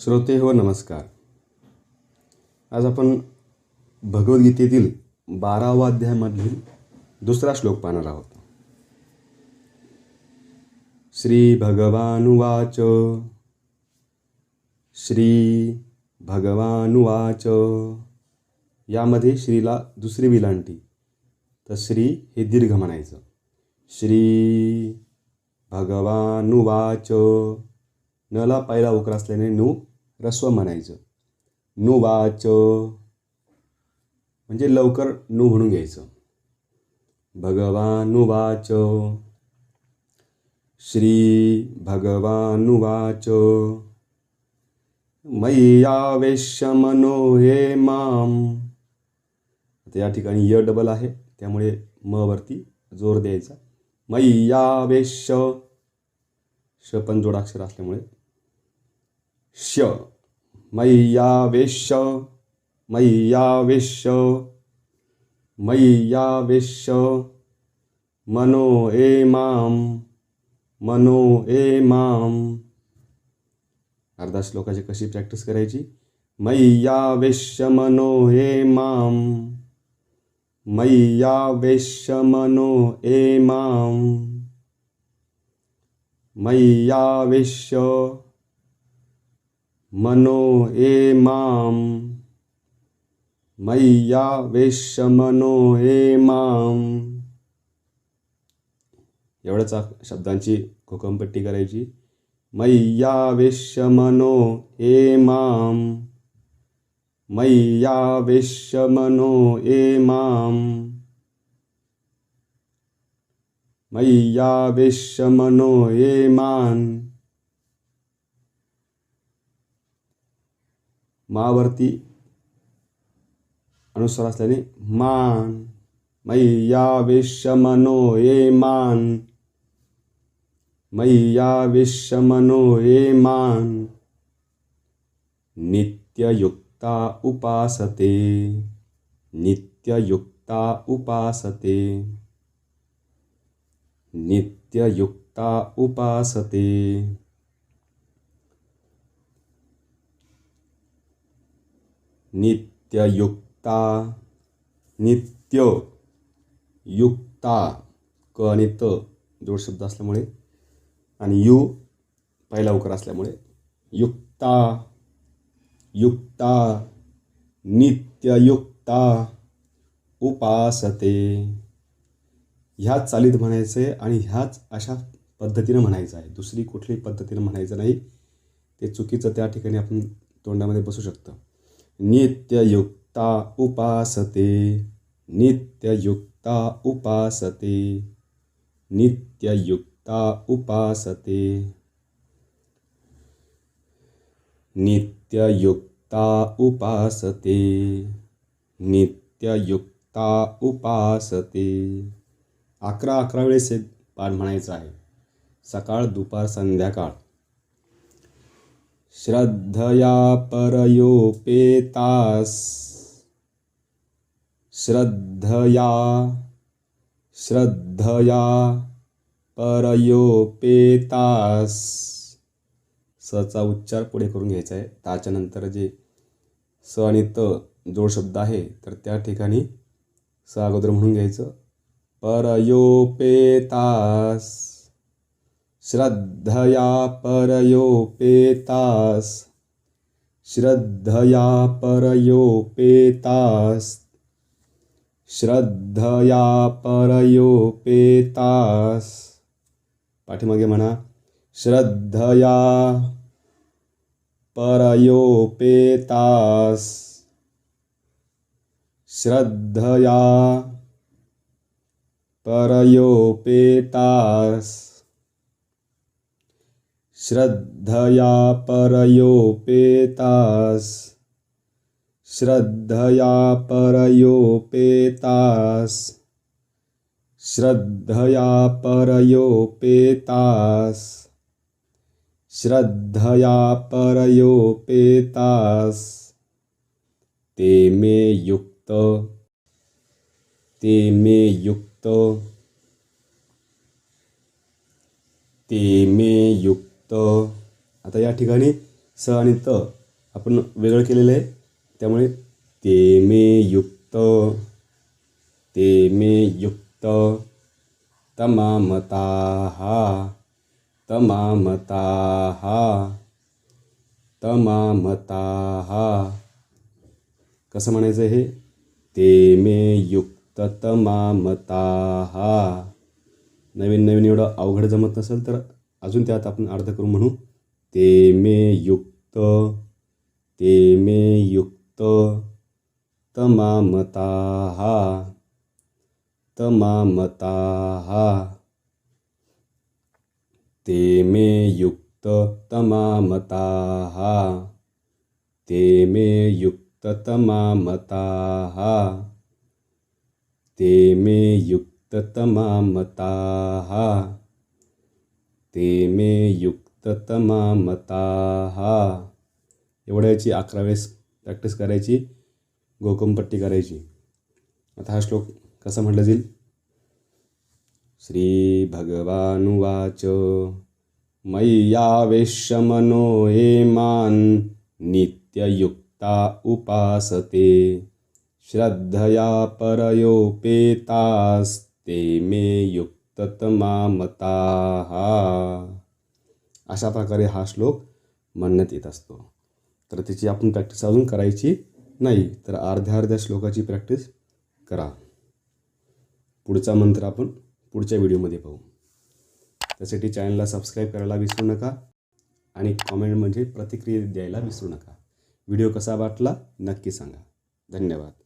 श्रोते हो नमस्कार. आज आपण भगवद्गीतेतील बारावा अध्यायामधील दुसरा श्लोक पाहणार आहोत. श्री भगवानुवाच श्री भगवानुवाच यामध्ये श्रीला दुसरी विलांटी तर श्री हे दीर्घ म्हणायचं. श्री भगवानुवाच नला पहिला उकर असल्याने नू रस्व म्हणायचं. नु वाच म्हणजे लवकर नु म्हणून घ्यायचं. भगवानुवाच. श्री भगवानुवाच. मय्यावेश्य मनो हे माम. आता या ठिकाणी य डबल आहे त्यामुळे म वरती जोर द्यायचा. मय्यावेश्य. श पण जोडाक्षर असल्यामुळे. श मय्यावेश्य मय्यावेश्य मय्यावेश्य। मनो ए माम मनो ए माम। अर्धा श्लोकाची कशी प्रॅक्टिस करायची? मय्यावेश्य मनो ए माम। मय्यावेश्य मनो ए माम। मय्यावेश्य मनो ए माम। वेश मनो ए माम। एवढ्याच शब्दांची घोकमपट्टी करायची. मय्यावेश्य मनो ए माम। वेश मनो ए माम। वेश मनो ए मावरती अनुस्वार असल्याने मान. मय्यावेश्य मनो. ए मान मय्यावेश्य मनो ए मान. नित्ययुक्ता उपासते. नित्ययुक्ता उपासते. नित्ययुक्ता उपासते. नित्ययुक्ता नित्य युक्ता क आणि त जोड शब्द असल्यामुळे आणि यु पहिला उकार असल्यामुळे. युक्ता युक्ता नित्ययुक्ता उपासते. ह्याच चालीत म्हणायचं आहे आणि ह्याच अशा पद्धतीनं म्हणायचं आहे. दुसरी कुठलीही पद्धतीनं म्हणायचं नाही. ते चुकीचं त्या ठिकाणी आपण तोंडामध्ये बसू शकतं. नित्ययुक्ता उपासते नित्ययुक्ता उपासते नित्ययुक्ता उपासते। नित्ययुक्ता उपासते नित्ययुक्ता उपासते। अकरा अकरा वेळेस एक पाठ म्हणायचं आहे. सकाळ दुपार संध्याकाळ. श्रद्धया परयोपेतास। श्रद्धया श्रद्धया परयोपेतास। सचा उच्चार पुढे करून घ्यायचा आहे. ताच्या नंतर जे स आणि त जोड शब्द आहे तर त्या ठिकाणी स अगोदर म्हणून घ्यायचं. परयोपेतास। श्रद्धया परयोपेतास्। श्रद्धया परयोपेतास्। श्रद्धया परयोपेतास। पाठीमागे म्हणा। श्रद्धया परयोपेतास। श्रद्धया परयोपेतास। श्रद्धया परयोपेतास श्रद्धया परयोपेतास श्रद्धया परयोपेतास श्रद्धया परयोपेतास ते मे युक्त। ते मे युक्त। ते मे युक्त। आता या ठिकाणी स आणि त आपण वेगळं केलेलं आहे. त्यामुळे ते मे युक्त ते मे युक्त तमामता तमामता तमामता कसं म्हणायचं हे? ते मे युक्त तमामता नवीन नवीन एवढं अवघड जमत नसेल तर अजून त्यात आपण अर्ध करू म्हणू. ते मे युक्त ते मे युक्त तमामता तमामता ते मे युक्त तमामता ते मे युक्त तमामता ते मे युक्त तमामता ते मे युक्ततमा मता एवढ्याची अकरा वेळेस प्रॅक्टिस करायची गोकमपट्टी करायची. आता हा श्लोक कसा म्हटला जाईल? श्री भगवानुवाच मय्यावेश मनो ये मान नित्ययुक्ता उपासते श्रद्धया परयोपेतास्ते मे ततमामता. अशा प्रकारे हा श्लोक म्हणण्यात येत असतो. तर त्याची आपण प्रॅक्टिस अजून करायची नाही तर अर्ध्या अर्ध्या श्लोकाची प्रॅक्टिस करा. पुढचा मंत्र आपण पुढच्या व्हिडिओमध्ये पाहू. त्यासाठी चॅनलला सबस्क्राईब करायला विसरू नका आणि कॉमेंट म्हणजे प्रतिक्रिया द्यायला विसरू नका. व्हिडिओ कसा वाटला नक्की सांगा. धन्यवाद.